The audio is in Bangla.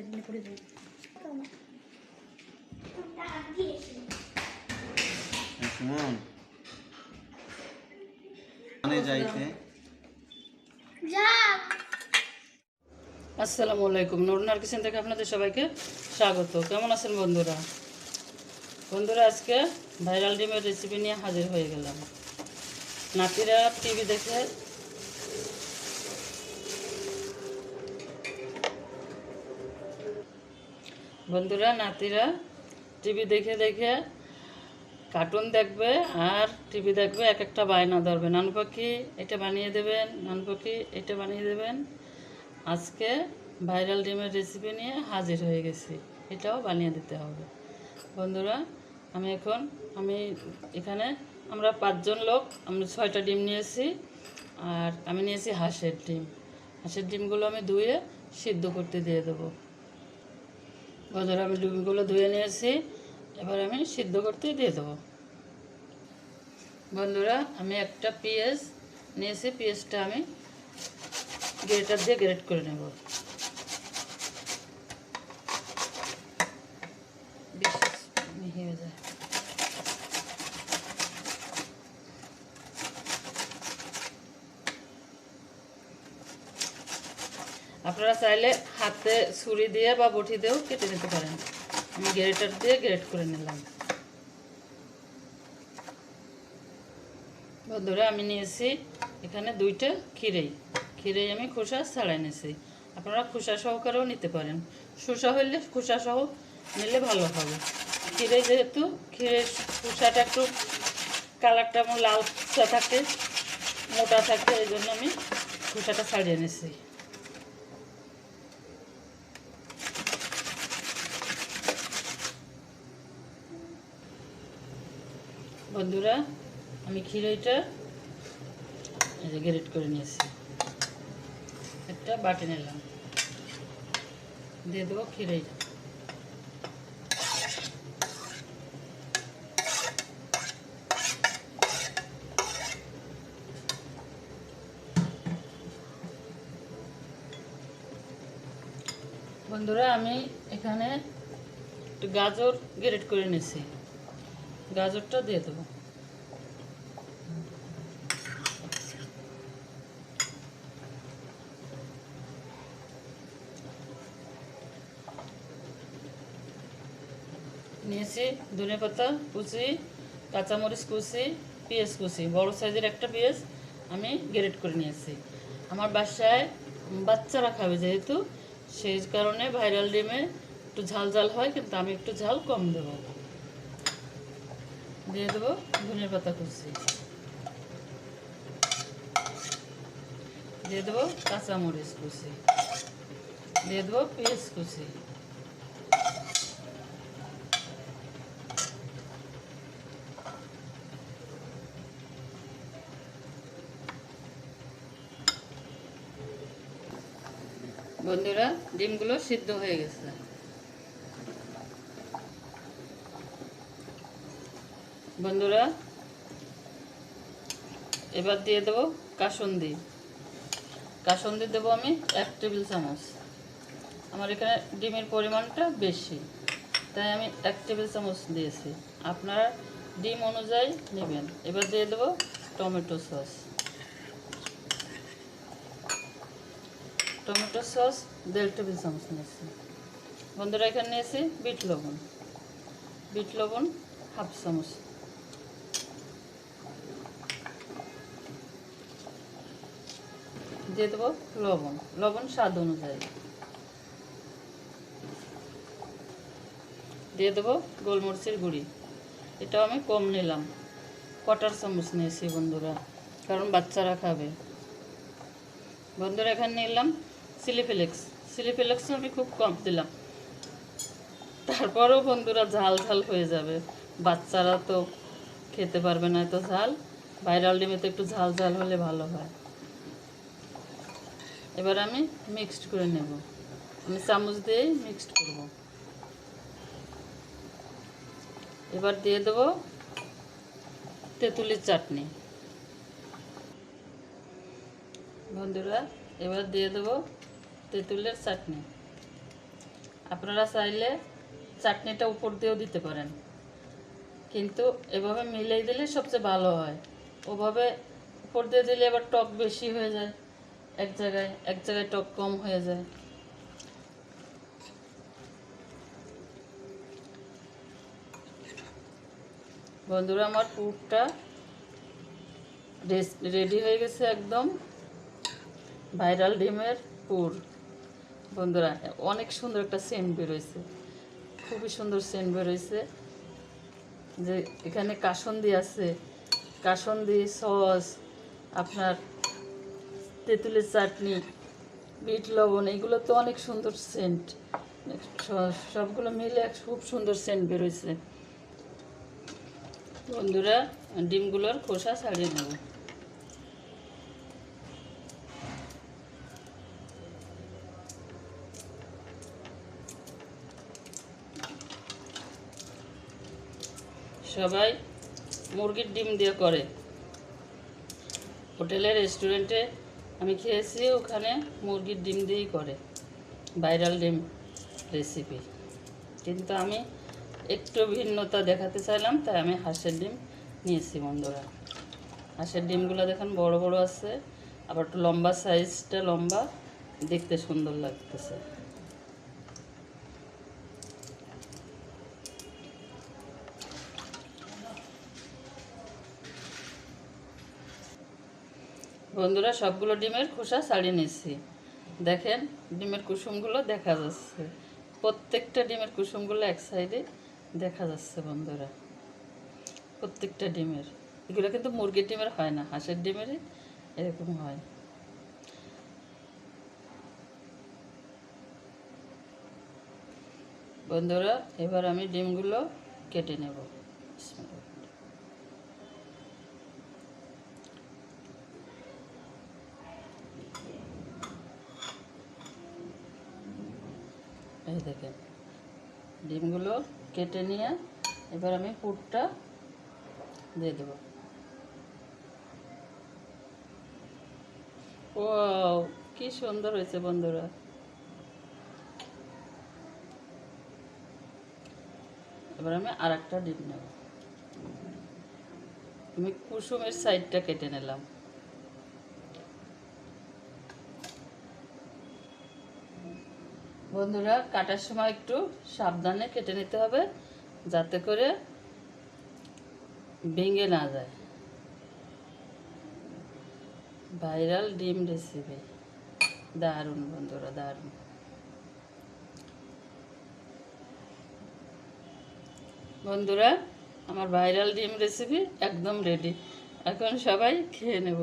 একটা দিনে সুমন মানে আসসালামু আলাইকুম। নুরনার কিচেন থেকে আপনাদের সবাইকে স্বাগত। কেমন আছেন বন্ধুরা? বন্ধুরা আজকে ভাইরাল ডিমের রেসিপি নিয়ে হাজির হয়ে গেলাম। নাতিরা টিভি দেখে বন্ধুরা, নাতিরা টিভি দেখে দেখে কার্টুন দেখবে আর টিভি দেখবে, এক একটা বায়না ধরবে। নানু পাখি এটা বানিয়ে দেবেন নানু পাখি এটা বানিয়ে দেবেন। আজকে ভাইরাল ডিমের রেসিপি নিয়ে হাজির হয়ে গেছি। এটাও বানিয়ে দিতে হবে। বন্ধুরা, আমি এখন, আমি এখানে আমরা পাঁচজন লোক আমি ছয়টা ডিম নিয়েছি আর আমি নিয়েছি হাঁসের ডিম। হাঁসের ডিমগুলো আমি ধুয়ে সিদ্ধ করতে দিয়ে দেবো। বন্ধুরা আমি ডুবিগুলো ধুয়ে নিয়েছি। এবার আমি সিদ্ধ করতে দিয়ে দেবো। বন্ধুরা, আমি একটা পেঁয়াজ নিয়েছি, পেঁয়াজটা আমি গ্রেটার দিয়ে গ্রেট করে নেব বেশ মিহি হয়ে যায় আপনারা চাইলে হাতে ছুরি দিয়ে বা বটি দিয়েও কেটে নিতে পারেন। আমি গ্রেটার দিয়ে গ্রেট করে নিলাম। বন্ধুরা, আমি নিয়েছি এখানে দুইটা ক্ষীরেই। ক্ষীরেই আমি খোসা ছাড়াই নিয়েছি। আপনারা খোসা সহকারেও নিতে পারেন। শসা হইলে খোসা সহ নিলে ভালো হবে। ক্ষীরে যেহেতু ক্ষীরের খোসাটা একটু কালারটা আমার লাল থাকে, মোটা থাকে, এই জন্য আমি খোসাটা ছাড়িয়ে নিয়েছি। বন্ধুরা, আমি যে গ্রেট করে নিয়েছি। একটা বাটি নিলাম। দিয়ে দেবো ক্ষীরই বন্ধুরা, আমি এখানে একটু গাজর গ্রেট করে নিয়েছি। গাজরটা দিয়ে দেবো। নিয়েছি ধনে পাতা কুচি, কাঁচামরিচ কুচি, পেঁয়াজ কুচি। বড় সাইজের একটা পেঁয়াজ আমি গ্রেট করে নিয়েছি। আমার বাসায় বাচ্চারা খাবে যেহেতু, সেই কারণে ভাইরাল ডিমে একটু ঝাল ঝাল হয়, কিন্তু আমি একটু ঝাল কম দেবো। দিয়ে দেবো ধনে পাতা কুচি। দিয়ে দেবো কাঁচামরিচ কুচি। দিয়ে দেবো পেঁয়াজ কুচি। বন্ধুরা, ডিমগুলো সিদ্ধ হয়ে গেছে। বন্ধুরা, এবার দিয়ে দেবো কাসন্দি। কাসন্দি দেবো আমি এক টেবিল চামচ। আমার এখানে ডিমের পরিমাণটা বেশি, তাই আমি এক টেবিল চামচ দিয়েছি। আপনারা ডিম অনুযায়ী নেবেন। এবার দিয়ে দেবো টমেটো সস। টমেটো সস দেড় টেবিল চামচ নিয়েছি। বন্ধুরা, এখানে নিয়েছি বিট লবণ। বিট লবণ হাফ চামচ। দিয়ে দেবো লবণ। লবণ স্বাদ অনুযায়ী। দিয়ে দেবো গোলমরিচের গুঁড়ি। এটাও আমি কম নিলাম। কটার চামচ নিয়েছি বন্ধুরা, কারণ বাচ্চারা খাবে। বন্ধুরা, এখানে নিলাম চিলি ফ্লেক্স। আমি খুব কম দিলাম। তারপরেও বন্ধুরা ঝাল ঝাল হয়ে যাবে। বাচ্চারা তো খেতে পারবে না এত ঝাল। ভাইরাল ডিমে তো একটু ঝাল ঝাল হলে ভালো হয়। এবার আমি মিক্সড করে নেব। আমি চামচ দিয়েই মিক্সড করব। এবার দিয়ে দেবো তেঁতুলের চাটনি। বন্ধুরা, এবার দিয়ে দেবো তেঁতুলের চাটনি। আপনারা চাইলে চাটনিটা উপর দিয়েও দিতে পারেন। কিন্তু এভাবে মিলিয়ে দিলে সবচেয়ে ভালো হয়। ওভাবে উপর দিয়ে দিলে আবার টক বেশি হয়ে যায়। এক জায়গায় এক জায়গায় টক কম হয়ে যায়। বন্ধুরা, আমার পুরটা রেডি হয়ে গেছে একদম। ভাইরাল ডিমের পুর। বন্ধুরা, অনেক সুন্দর একটা সেন্ট বেরোয়েছে খুবই সুন্দর সেন্ট বেরোয়েছে যে এখানে কাসন্দি আছে। কাসন্দি, সস, আপনার তেঁতুলের চাটনি, বিট লবণ, এগুলো তো অনেক সুন্দর সেন্ট সবগুলো মিলে খুব সুন্দর সেন্ট বেরোয়েছে বন্ধুরা, ডিমগুলোর খোসা ছাড়িয়ে নেব সবাই মুরগির ডিম দিয়ে করে। হোটেলে রেস্টুরেন্টে আমি খেয়েছি ওখানে মুরগির ডিম দিয়েই করে ভাইরাল ডিম রেসিপি কিন্তু আমি একটু ভিন্নতা দেখাতে চাইলাম, তাই আমি হাঁসের ডিম নিয়েছি বন্ধুরা। হাঁসের ডিমগুলো দেখেন বড় বড় আছে, আবার একটু লম্বা সাইজটা লম্বা, দেখতে সুন্দর লাগতেছে। বন্ধুরা, সবগুলো ডিমের খোসা ছাড়িয়ে নিচ্ছি দেখেন, ডিমের কুসুমগুলো দেখা যাচ্ছে। প্রত্যেকটা ডিমের কুসুমগুলো এক সাইডে দেখা যাচ্ছে বন্ধুরা। প্রত্যেকটা ডিমের। এগুলো কিন্তু মুরগির ডিমের হয় না, হাঁসের ডিমেরই এরকম হয়। বন্ধুরা, এবার আমি ডিমগুলো কেটে নেব। এই দেখেন। ডিমগুলো কেটে নিয়ে এবার আমি পুরটা দিয়ে দেবো। ও কি সুন্দর হয়েছে বন্ধুরা। এবার আমি আর একটা ডিম নেব। আমি কুসুমের সাইডটা কেটে নিলাম। বন্ধুরা, কাটার সময় একটু সাবধানে কেটে নিতে হবে যাতে করে ভেঙে না যায়। ভাইরাল ডিম রেসিপি দারুণ বন্ধুরা দারুণ। বন্ধুরা, আমার ভাইরাল ডিম রেসিপি একদম রেডি এখন সবাই খেয়ে নেব।